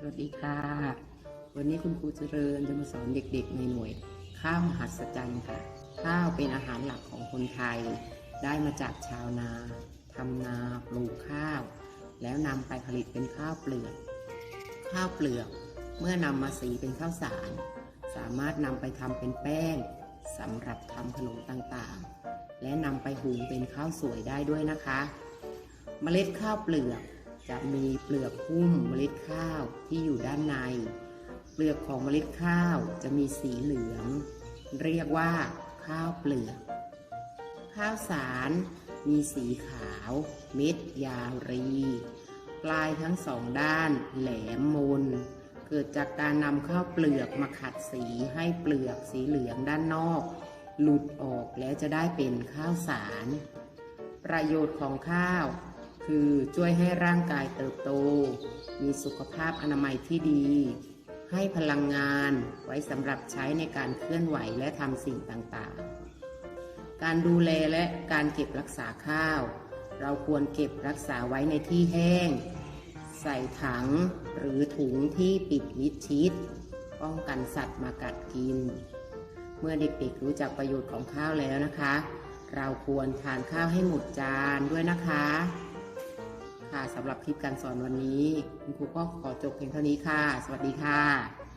สวัสดีค่ะ วันนี้คุณครูเจริญจะมาสอนเด็กๆ ในหน่วย ข้าวมหัศจรรย์ค่ะ ข้าวเป็นอาหารหลักของคนไทย ได้มาจากชาวนาทำนาปลูกข้าว แล้วนำไปผลิตเป็นข้าวเปลือก ข้าวเปลือกเมื่อนำมาสีเป็นข้าวสาร สามารถนำไปทำเป็นแป้งสำหรับทำขนมต่างๆ และนำไปหุงเป็นข้าวสวยได้ด้วยนะคะ เมล็ดข้าวเปลือก จะมีเปลือกหุ้มเมล็ดข้าวที่อยู่ด้านใน เปลือกของเมล็ดข้าวจะมีสีเหลือง เรียกว่าข้าวเปลือก ข้าวสารมีสีขาว เม็ดยาวรี ปลายทั้งสองด้านแหลมมน เกิดจากการนำข้าวเปลือกมาขัดสีให้เปลือกสีเหลืองด้านนอก หลุดออกแล้วจะได้เป็นข้าวสาร ประโยชน์ของข้าว คือช่วยให้ร่างกายเติบโต มีสุขภาพอนามัยที่ดี ให้พลังงานไว้สำหรับใช้ในการเคลื่อนไหวและทำสิ่งต่างๆ การดูแลและการเก็บรักษาข้าว เราควรเก็บรักษาไว้ในที่แห้ง ใส่ถังหรือถุงที่ปิดมิดชิด ป้องกันสัตว์มากัดกิน เมื่อเด็กๆรู้จักประโยชน์ของข้าวแล้วนะคะเราควรทานข้าวให้หมดจานด้วยนะคะ ค่ะสำหรับคลิปการสอนวันนี้ คุณครูก็ขอจบเพียงเท่านี้ค่ะ สวัสดีค่ะ